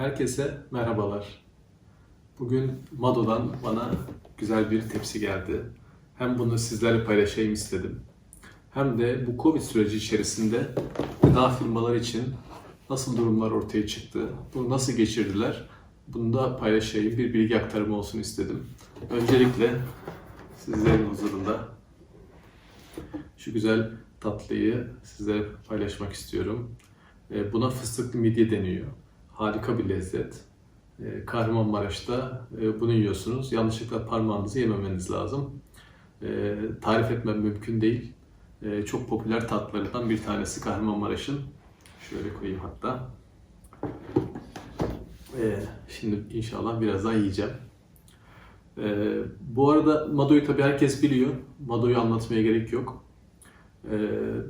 Herkese merhabalar. Bugün Mado'dan bana güzel bir tepsi geldi. Hem bunu sizlerle paylaşayım istedim. Hem de bu Covid süreci içerisinde gıda firmalar için nasıl durumlar ortaya çıktı, bunu nasıl geçirdiler, bunu da paylaşayım, bir bilgi aktarımı olsun istedim. Öncelikle sizlerin huzurunda şu güzel tatlıyı size paylaşmak istiyorum. E, Buna fıstıklı midye deniyor. Harika bir lezzet. E, Kahramanmaraş'ta bunu yiyorsunuz. Yanlışlıkla parmağınızı yememeniz lazım. E, Tarif etmem mümkün değil. E, Çok popüler tatlarından bir tanesi Kahramanmaraş'ın. Şöyle koyayım hatta. Şimdi inşallah birazdan yiyeceğim. Bu arada Mado'yu tabii herkes biliyor. Mado'yu anlatmaya gerek yok. Ee,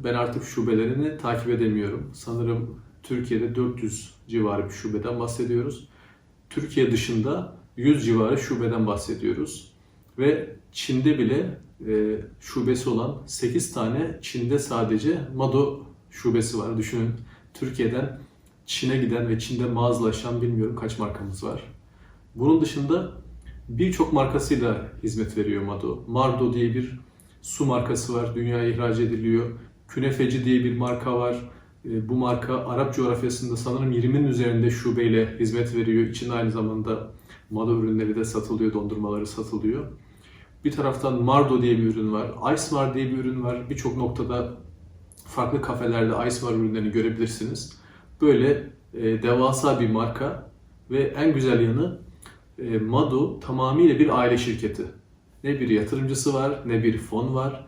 Ben artık şubelerini takip edemiyorum. Sanırım Türkiye'de 400 civarı bir şubeden bahsediyoruz. Türkiye dışında 100 civarı şubeden bahsediyoruz. Ve Çin'de bile e, şubesi olan 8 tane Çin'de sadece Mado şubesi var. Düşünün Türkiye'den Çin'e giden ve Çin'de mağazalaşan bilmiyorum kaç markamız var. Bunun dışında birçok markasıyla hizmet veriyor Mado. Mardo diye bir su markası var, dünyaya ihraç ediliyor. Künefeci diye bir marka var. E, Bu marka Arap coğrafyasında sanırım 20'nin üzerinde şubeyle hizmet veriyor. İçinde aynı zamanda Mado ürünleri de satılıyor, dondurmaları satılıyor. Bir taraftan Mardo diye bir ürün var. Ice Mar diye bir ürün var. Birçok noktada farklı kafelerde Ice Mar ürünlerini görebilirsiniz. Böyle e, devasa bir marka ve en güzel yanı e, Mado tamamıyla bir aile şirketi. Ne bir yatırımcısı var, ne bir fon var.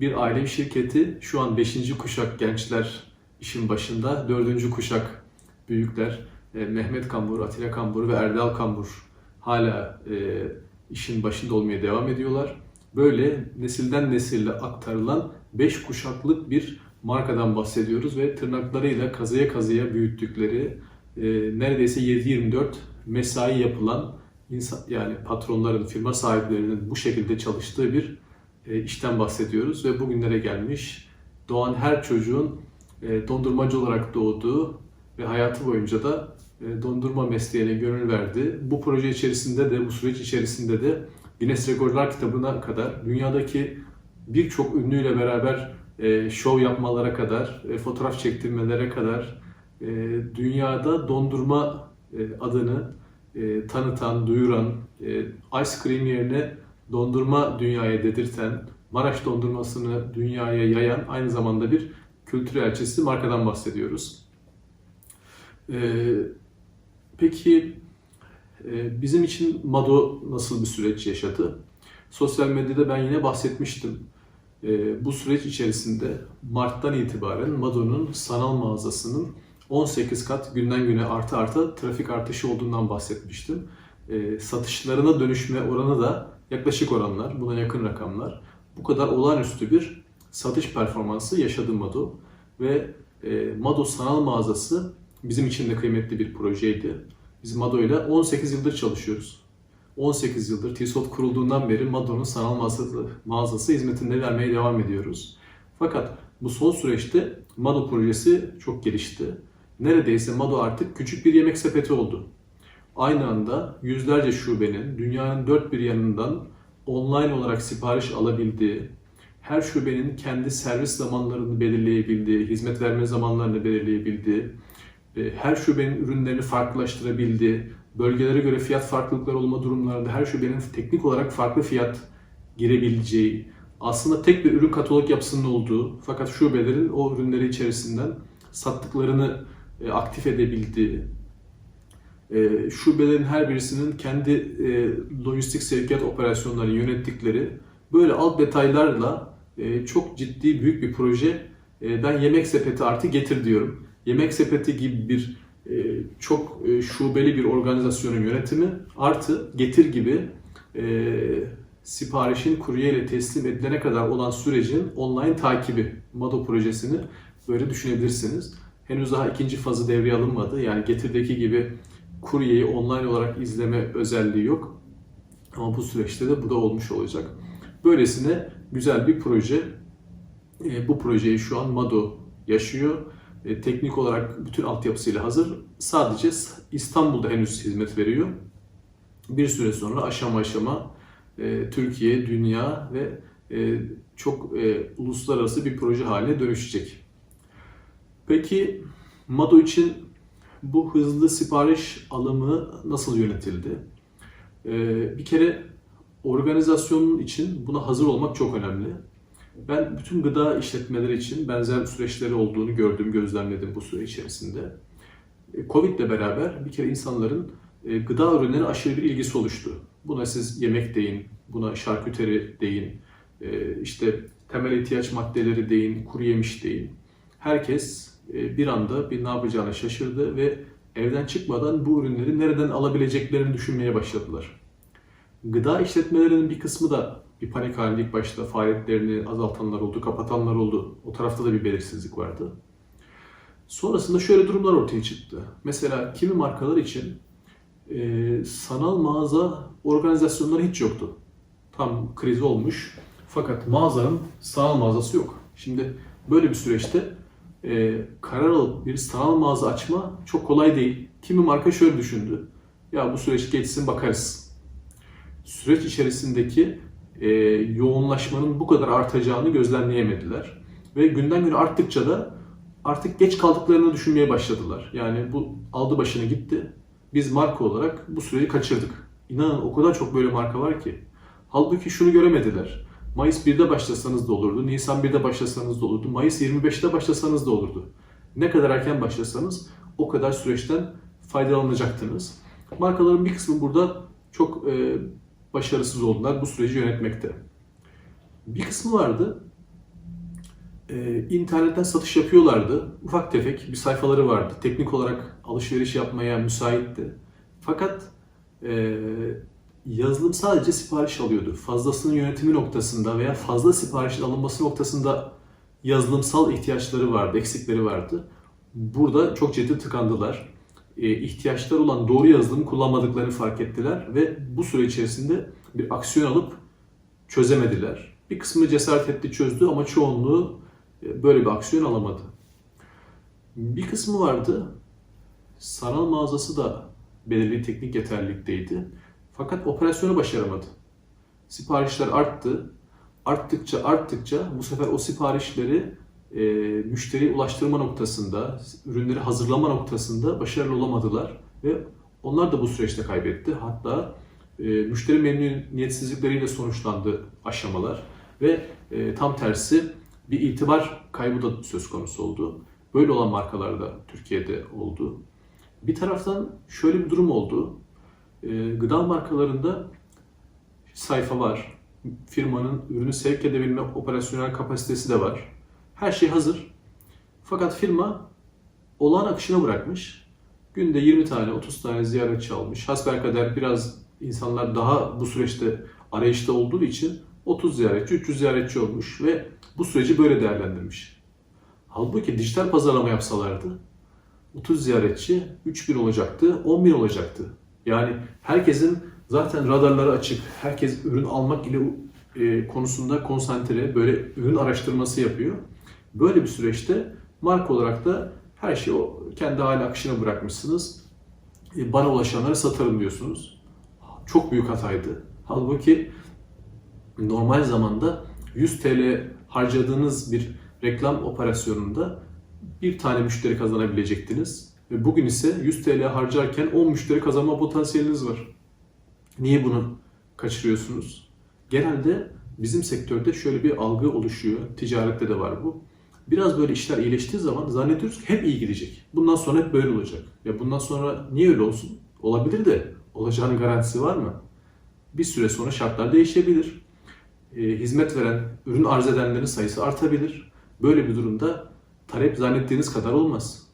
Bir aile şirketi. Şu an 5. kuşak gençler işin başında. 4. kuşak büyükler. e, Mehmet Kambur, Atilla Kambur ve Erdal Kambur hala e, işin başında olmaya devam ediyorlar. Böyle nesilden nesille aktarılan 5 kuşaklık bir markadan bahsediyoruz ve tırnaklarıyla kazıya kazıya büyüttükleri e, neredeyse 7-24 mesai yapılan insan yani patronların, firma sahiplerinin bu şekilde çalıştığı bir işten bahsediyoruz ve bugünlere gelmiş. Doğan her çocuğun e, dondurmacı olarak doğduğu ve hayatı boyunca da e, dondurma mesleğine gönül verdi. Bu proje içerisinde de, bu süreç içerisinde de Guinness Rekorlar kitabına kadar dünyadaki birçok ünlüyle beraber e, şov yapmalara kadar, e, fotoğraf çektirmelere kadar dünyada dondurma adını tanıtan, duyuran, ice cream yerine dondurma dünyaya dedirten, Maraş dondurmasını dünyaya yayan aynı zamanda bir kültür elçisi markadan bahsediyoruz. E, peki e, bizim için Mado nasıl bir süreç yaşadı? Sosyal medyada ben yine bahsetmiştim. E, bu süreç içerisinde Mart'tan itibaren Mado'nun sanal mağazasının 18 kat günden güne artı artı trafik artışı olduğundan bahsetmiştim. E, satışlarına dönüşme oranı da yaklaşık oranlar, buna yakın rakamlar. Bu kadar olağanüstü bir satış performansı yaşadı Mado. Ve e, Mado sanal mağazası bizim için de kıymetli bir projeydi. Biz Mado ile 18 yıldır çalışıyoruz. 18 yıldır T-Soft kurulduğundan beri Mado'nun sanal mağazası, mağazası hizmetinde vermeye devam ediyoruz. Fakat bu son süreçte Mado projesi çok gelişti. Neredeyse Mado artık küçük bir yemek sepeti oldu. Aynı anda yüzlerce şubenin dünyanın dört bir yanından online olarak sipariş alabildiği, her şubenin kendi servis zamanlarını belirleyebildiği, hizmet verme zamanlarını belirleyebildiği, e, her şubenin ürünlerini farklılaştırabildiği, bölgelere göre fiyat farklılıkları olma durumlarında her şubenin teknik olarak farklı fiyat girebileceği, aslında tek bir ürün katalog yapısının olduğu fakat şubelerin o ürünleri içerisinden sattıklarını e, aktif edebildiği, e, şubelerin her birisinin kendi lojistik sevkiyat operasyonlarını yönettikleri böyle alt detaylarla çok ciddi büyük bir proje. E, ben Yemek Sepeti artı getir diyorum. Yemek Sepeti gibi bir e, çok e, şubeli bir organizasyonun yönetimi artı getir gibi e, siparişin kuryeyle teslim edilene kadar olan sürecin online takibi Mado projesini böyle düşünebilirsiniz. Henüz daha ikinci fazı devreye alınmadı. Yani Getir'deki gibi kuryeyi online olarak izleme özelliği yok. Ama bu süreçte de bu da olmuş olacak. Böylesine güzel bir proje. E, bu projeyi şu an Mado yaşıyor. E, teknik olarak bütün altyapısıyla hazır. Sadece İstanbul'da henüz hizmet veriyor. Bir süre sonra aşama aşama e, Türkiye, dünya ve e, çok e, uluslararası bir proje haline dönüşecek. Peki Mado için bu hızlı sipariş alımı nasıl yönetildi? E, bir kere organizasyonun için buna hazır olmak çok önemli. Ben bütün gıda işletmeleri için benzer süreçleri olduğunu gördüm, gözlemledim bu süre içerisinde. E, Covid ile beraber bir kere insanların e, gıda ürünlerine aşırı bir ilgisi oluştu. Buna siz yemek deyin, buna şarküteri deyin, e, işte temel ihtiyaç maddeleri deyin, kuru yemiş deyin. Herkes bir anda bir ne yapacağını şaşırdı ve evden çıkmadan bu ürünleri nereden alabileceklerini düşünmeye başladılar. Gıda işletmelerinin bir kısmı da bir panik halinde ilk başta faaliyetlerini azaltanlar oldu, kapatanlar oldu. O tarafta da bir belirsizlik vardı. Sonrasında şöyle durumlar ortaya çıktı. Mesela kimi markalar için e, sanal mağaza organizasyonları hiç yoktu. Tam kriz olmuş. Fakat mağazanın sanal mağazası yok. Şimdi böyle bir süreçte e, karar alıp bir sanal mağaza açma çok kolay değil. Kimi marka şöyle düşündü. Ya bu süreç geçsin bakarız. Süreç içerisindeki e, yoğunlaşmanın bu kadar artacağını gözlemleyemediler. Ve günden güne arttıkça da artık geç kaldıklarını düşünmeye başladılar. Yani bu aldı başını gitti. Biz marka olarak bu süreyi kaçırdık. İnanın o kadar çok böyle marka var ki. Halbuki şunu göremediler. Mayıs 1'de başlasanız da olurdu, Nisan 1'de başlasanız da olurdu, Mayıs 25'te başlasanız da olurdu. Ne kadar erken başlasanız o kadar süreçten faydalanacaktınız. Markaların bir kısmı burada çok e, başarısız oldular bu süreci yönetmekte. Bir kısmı vardı, e, internetten satış yapıyorlardı. Ufak tefek bir sayfaları vardı. Teknik olarak alışveriş yapmaya müsaitti. Fakat e, yazılım sadece sipariş alıyordu. Fazlasının yönetimi noktasında veya fazla siparişin alınması noktasında yazılımsal ihtiyaçları vardı, eksikleri vardı. Burada çok ciddi tıkandılar. E, ihtiyaçları olan doğru yazılımı kullanmadıklarını fark ettiler ve bu süre içerisinde bir aksiyon alıp çözemediler. Bir kısmı cesaret etti çözdü ama çoğunluğu e, böyle bir aksiyon alamadı. Bir kısmı vardı. Sanal mağazası da belirli teknik yeterlilikteydi. Fakat operasyonu başaramadı. Siparişler arttı. Arttıkça arttıkça bu sefer o siparişleri e, müşteriye ulaştırma noktasında, ürünleri hazırlama noktasında başarılı olamadılar ve onlar da bu süreçte kaybetti. Hatta e, müşteri memnuniyetsizlikleriyle sonuçlandı aşamalar ve e, tam tersi bir itibar kaybı da söz konusu oldu. Böyle olan markalar da Türkiye'de oldu. Bir taraftan şöyle bir durum oldu. E, gıda markalarında sayfa var. Firmanın ürünü sevk edebilme operasyonel kapasitesi de var. Her şey hazır. Fakat firma olağan akışına bırakmış. Günde 20 tane, 30 tane ziyaretçi almış. Hasbelkader biraz insanlar daha bu süreçte arayışta olduğu için 30 ziyaretçi, 300 ziyaretçi olmuş ve bu süreci böyle değerlendirmiş. Halbuki dijital pazarlama yapsalardı 30 ziyaretçi 3000 olacaktı, 10.000 olacaktı. Yani herkesin zaten radarları açık, herkes ürün almak ile e, konusunda konsantre, böyle ürün araştırması yapıyor. Böyle bir süreçte marka olarak da her şeyi o kendi hali akışına bırakmışsınız. E, bana ulaşanları satarım diyorsunuz. Çok büyük hataydı. Halbuki normal zamanda 100 TL harcadığınız bir reklam operasyonunda bir tane müşteri kazanabilecektiniz. Ve bugün ise 100 TL harcarken 10 müşteri kazanma potansiyeliniz var. Niye bunu kaçırıyorsunuz? Genelde bizim sektörde şöyle bir algı oluşuyor. Ticarette de var bu. Biraz böyle işler iyileştiği zaman zannediyoruz ki hep iyi gidecek. Bundan sonra hep böyle olacak. Ya bundan sonra niye öyle olsun? Olabilir de olacağının garantisi var mı? Bir süre sonra şartlar değişebilir. E, hizmet veren, ürün arz edenlerin sayısı artabilir. Böyle bir durumda talep zannettiğiniz kadar olmaz.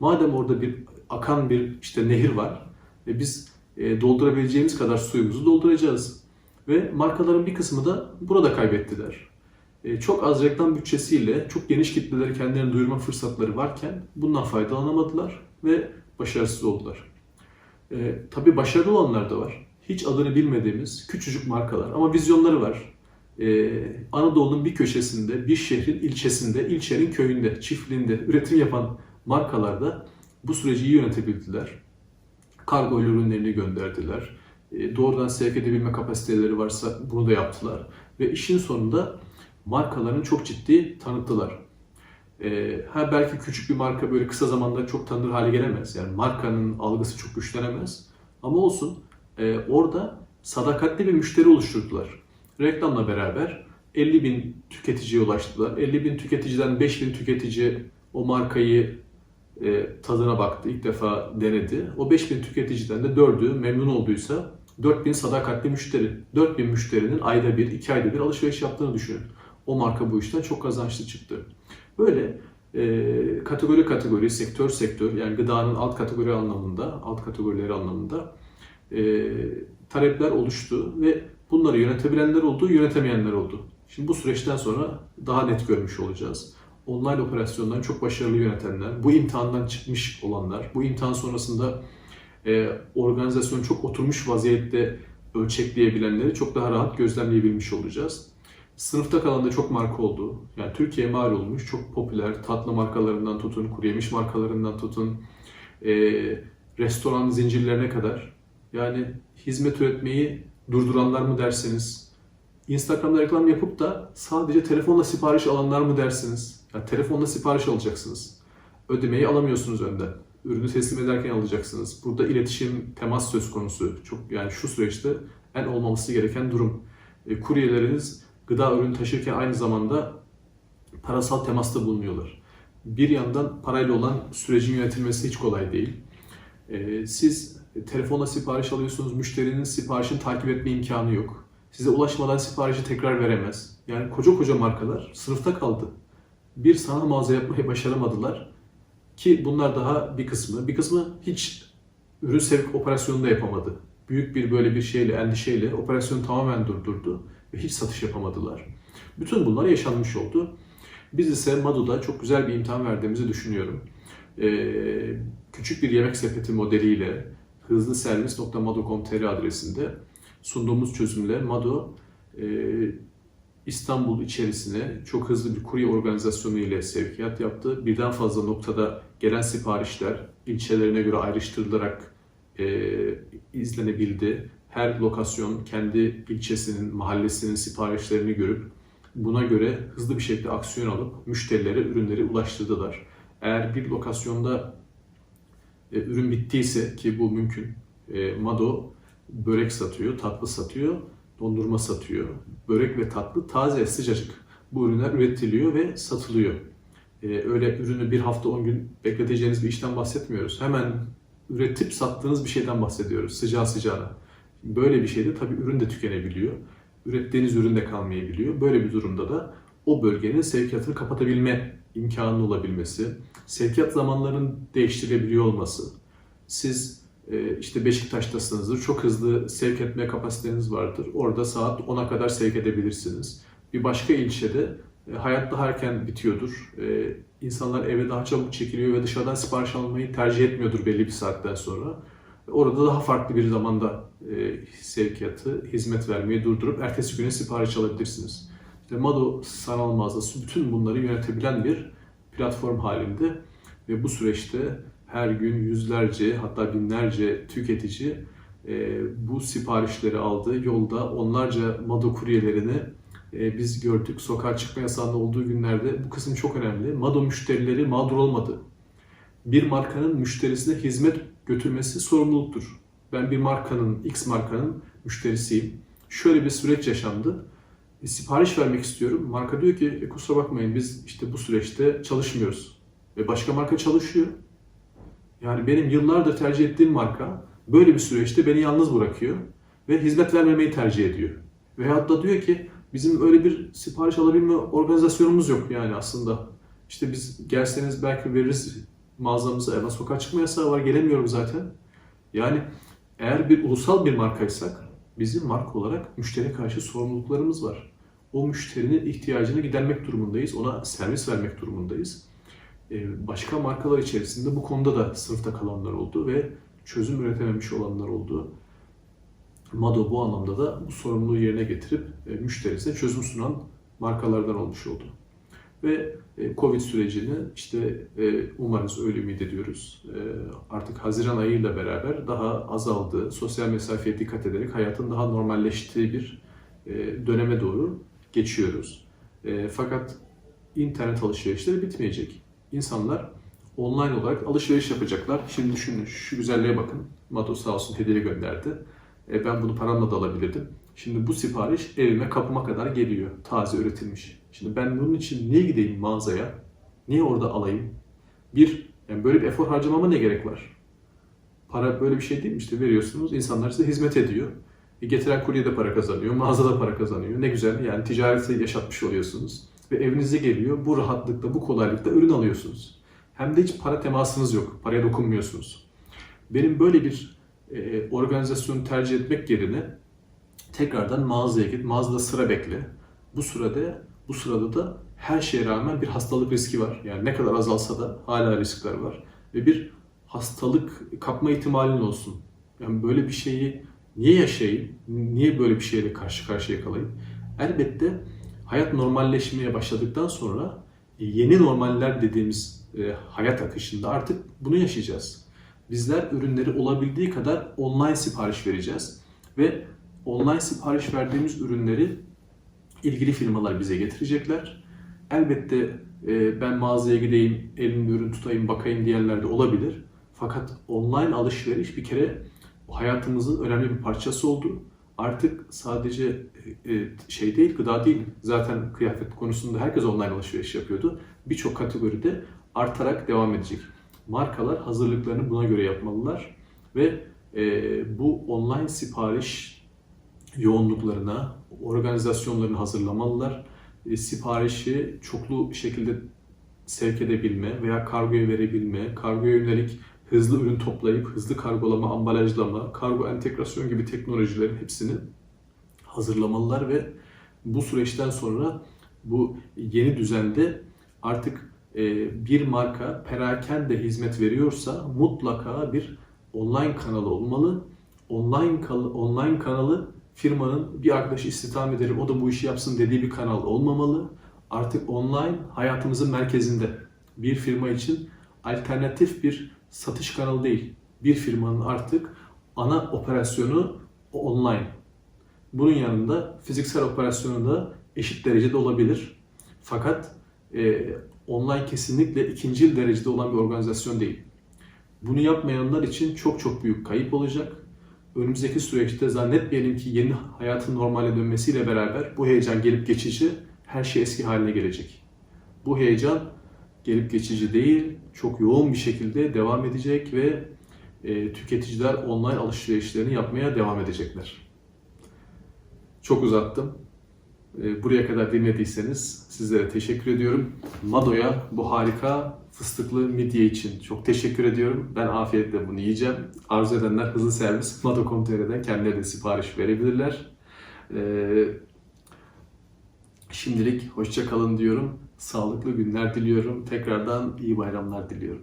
Madem orada bir akan bir işte nehir var ve biz e, doldurabileceğimiz kadar suyumuzu dolduracağız. Ve markaların bir kısmı da burada kaybettiler. E, çok az reklam bütçesiyle çok geniş kitleleri kendilerini duyurma fırsatları varken bundan faydalanamadılar ve başarısız oldular. E, tabii başarılı olanlar da var. Hiç adını bilmediğimiz küçücük markalar ama vizyonları var. Ee, Anadolu'nun bir köşesinde, bir şehrin ilçesinde, ilçenin köyünde, çiftliğinde üretim yapan markalar da bu süreci iyi yönetebildiler. Kargo ürünlerini gönderdiler. E, Doğrudan sevk edebilme kapasiteleri varsa bunu da yaptılar. Ve işin sonunda markalarını çok ciddi tanıttılar. E, ha belki küçük bir marka böyle kısa zamanda çok tanınır hale gelemez. Yani markanın algısı çok güçlenemez. Ama olsun e, orada sadakatli bir müşteri oluşturdular. Reklamla beraber 50 bin tüketiciye ulaştılar. 50 bin tüketiciden 5 bin tüketici o markayı e, tadına baktı, ilk defa denedi. O 5 bin tüketiciden de 4'ü memnun olduysa 4000 sadakatli müşteri. 4000 müşterinin ayda bir, iki ayda bir alışveriş yaptığını düşünün. O marka bu işten çok kazançlı çıktı. Böyle e, kategori kategori, sektör sektör yani gıdanın alt kategori anlamında, alt kategorileri anlamında e, talepler oluştu ve bunları yönetebilenler oldu, yönetemeyenler oldu. Şimdi bu süreçten sonra daha net görmüş olacağız. Online operasyonları çok başarılı yönetenler, bu imtihandan çıkmış olanlar, bu imtihan sonrasında e, organizasyon çok oturmuş vaziyette ölçekleyebilenleri çok daha rahat gözlemleyebilmiş olacağız. Sınıfta kalan da çok marka oldu. Yani Türkiye mal olmuş, çok popüler tatlı markalarından tutun, kuru yemiş markalarından tutun, e, restoran zincirlerine kadar. Yani hizmet üretmeyi durduranlar mı derseniz, Instagram'da reklam yapıp da sadece telefonla sipariş alanlar mı dersiniz? Yani telefonla sipariş alacaksınız. Ödemeyi alamıyorsunuz önden. Ürünü teslim ederken alacaksınız. Burada iletişim, temas söz konusu. Çok yani şu süreçte en olmaması gereken durum. E, kuryeleriniz gıda ürünü taşırken aynı zamanda parasal temasta bulunuyorlar. Bir yandan parayla olan sürecin yönetilmesi hiç kolay değil. E, siz telefonla sipariş alıyorsunuz, müşterinin siparişini takip etme imkanı yok. Size ulaşmadan siparişi tekrar veremez. Yani koca koca markalar sınıfta kaldı. Bir sanal mağaza yapmayı başaramadılar. Ki bunlar daha bir kısmı. Bir kısmı hiç ürün sevk operasyonunu da yapamadı. Büyük bir böyle bir şeyle, endişeyle operasyonu tamamen durdurdu ve hiç satış yapamadılar. Bütün bunlar yaşanmış oldu. Biz ise Mado'da çok güzel bir imtihan verdiğimizi düşünüyorum. Ee, küçük bir yemek sepeti modeliyle hızlıservis.mado.com.tr adresinde sunduğumuz çözümle Mado e, İstanbul içerisine çok hızlı bir kurye organizasyonu ile sevkiyat yaptı. Birden fazla noktada gelen siparişler ilçelerine göre ayrıştırılarak e, izlenebildi. Her lokasyon kendi ilçesinin, mahallesinin siparişlerini görüp buna göre hızlı bir şekilde aksiyon alıp müşterilere ürünleri ulaştırdılar. Eğer bir lokasyonda e, ürün bittiyse ki bu mümkün, e, Mado börek satıyor, tatlı satıyor, dondurma satıyor. Börek ve tatlı taze, sıcacık. Bu ürünler üretiliyor ve satılıyor. Ee, öyle ürünü bir hafta 10 gün bekleteceğiniz bir işten bahsetmiyoruz. Hemen üretip sattığınız bir şeyden bahsediyoruz sıcağı sıcağına. Böyle bir şeyde tabii ürün de tükenebiliyor. Ürettiğiniz ürün de kalmayabiliyor. Böyle bir durumda da o bölgenin sevkiyatını kapatabilme imkanı olabilmesi, sevkiyat zamanlarının değiştirebiliyor olması, siz e, işte Beşiktaş'tasınızdır, çok hızlı sevk etme kapasiteniz vardır. Orada saat 10'a kadar sevk edebilirsiniz. Bir başka ilçede e, hayat daha erken bitiyordur. E, İnsanlar eve daha çabuk çekiliyor ve dışarıdan sipariş almayı tercih etmiyordur belli bir saatten sonra. Orada daha farklı bir zamanda sevkiyatı, hizmet vermeyi durdurup ertesi güne sipariş alabilirsiniz. İşte Mado sanal mağazası bütün bunları yönetebilen bir platform halinde ve bu süreçte her gün yüzlerce hatta binlerce tüketici e, bu siparişleri aldı. Yolda onlarca Mado kuryelerini e, biz gördük. Sokağa çıkma yasağında olduğu günlerde bu kısım çok önemli. Mado müşterileri mağdur olmadı. Bir markanın müşterisine hizmet götürmesi sorumluluktur. Ben bir markanın, X markanın müşterisiyim. Şöyle bir süreç yaşandı. E, sipariş vermek istiyorum. Marka diyor ki e, kusura bakmayın biz işte bu süreçte çalışmıyoruz. Ve başka marka çalışıyor. Yani benim yıllardır tercih ettiğim marka böyle bir süreçte beni yalnız bırakıyor ve hizmet vermemeyi tercih ediyor. Veyahut da diyor ki bizim öyle bir sipariş alabilme organizasyonumuz yok yani aslında. İşte biz gelseniz belki veririz mağazamıza ama sokağa çıkma yasağı var gelemiyorum zaten. Yani eğer bir ulusal bir markaysak bizim marka olarak müşteriye karşı sorumluluklarımız var. O müşterinin ihtiyacını gidermek durumundayız. Ona servis vermek durumundayız. Ee, başka markalar içerisinde bu konuda da sınıfta kalanlar oldu ve çözüm üretememiş olanlar oldu. Mado bu anlamda da bu sorumluluğu yerine getirip e, müşterisine çözüm sunan markalardan olmuş oldu. ve Covid sürecini işte e, umarız öyle ümit ediyoruz. E, artık Haziran ayıyla beraber daha azaldığı, sosyal mesafeye dikkat ederek hayatın daha normalleştiği bir e, döneme doğru geçiyoruz. E, fakat internet alışverişleri bitmeyecek. İnsanlar online olarak alışveriş yapacaklar. Şimdi düşünün şu güzelliğe bakın. Mado sağ olsun hediye gönderdi. E, ben bunu paramla da alabilirdim. Şimdi bu sipariş evime kapıma kadar geliyor. Taze üretilmiş. Şimdi ben bunun için niye gideyim mağazaya? Niye orada alayım? Bir, yani böyle bir efor harcamama ne gerek var? Para böyle bir şey değil mi? İşte veriyorsunuz, insanlar size hizmet ediyor. E, getiren kurye de para kazanıyor, mağazada para kazanıyor. Ne güzel yani ticareti yaşatmış oluyorsunuz. Ve evinize geliyor, bu rahatlıkla, bu kolaylıkla ürün alıyorsunuz. Hem de hiç para temasınız yok, paraya dokunmuyorsunuz. Benim böyle bir e, organizasyonu tercih etmek yerine tekrardan mağazaya git, mağazada sıra bekle. Bu sırada bu sırada da her şeye rağmen bir hastalık riski var. Yani ne kadar azalsa da hala riskler var. Ve bir hastalık kapma ihtimalin olsun. Yani böyle bir şeyi niye yaşayayım? Niye böyle bir şeyle karşı karşıya kalayım? Elbette hayat normalleşmeye başladıktan sonra e, yeni normaller dediğimiz e, hayat akışında artık bunu yaşayacağız. Bizler ürünleri olabildiği kadar online sipariş vereceğiz ve online sipariş verdiğimiz ürünleri ilgili firmalar bize getirecekler. Elbette e, ben mağazaya gideyim, elimde ürün tutayım, bakayım diyenler de olabilir. Fakat online alışveriş bir kere hayatımızın önemli bir parçası oldu. Artık sadece e, şey değil, gıda değil. Zaten kıyafet konusunda herkes online alışveriş yapıyordu. Birçok kategoride artarak devam edecek. Markalar hazırlıklarını buna göre yapmalılar ve e, bu online sipariş yoğunluklarına, organizasyonlarını hazırlamalılar. E, siparişi çoklu şekilde sevk edebilme veya kargoya verebilme, kargoya yönelik hızlı ürün toplayıp hızlı kargolama, ambalajlama, kargo entegrasyon gibi teknolojilerin hepsini hazırlamalılar ve bu süreçten sonra bu yeni düzende artık e, bir marka perakende hizmet veriyorsa mutlaka bir online kanalı olmalı. Online kanalı, online kanalı firmanın bir arkadaşı istihdam ederim o da bu işi yapsın dediği bir kanal olmamalı. Artık online hayatımızın merkezinde bir firma için alternatif bir satış kanalı değil. Bir firmanın artık ana operasyonu online. Bunun yanında fiziksel operasyonu da eşit derecede olabilir. Fakat e, online kesinlikle ikinci derecede olan bir organizasyon değil. Bunu yapmayanlar için çok çok büyük kayıp olacak. Önümüzdeki süreçte zannetmeyelim ki yeni hayatın normale dönmesiyle beraber bu heyecan gelip geçici, her şey eski haline gelecek. Bu heyecan gelip geçici değil, çok yoğun bir şekilde devam edecek ve e, tüketiciler online alışverişlerini yapmaya devam edecekler. Çok uzattım. E, buraya kadar dinlediyseniz sizlere teşekkür ediyorum. Mado'ya bu harika fıstıklı midye için çok teşekkür ediyorum. Ben afiyetle bunu yiyeceğim. Arzu edenler hızlı servis Mado.com.tr'den kendileri de sipariş verebilirler. E, şimdilik hoşça kalın diyorum. Sağlıklı günler diliyorum. Tekrardan iyi bayramlar diliyorum.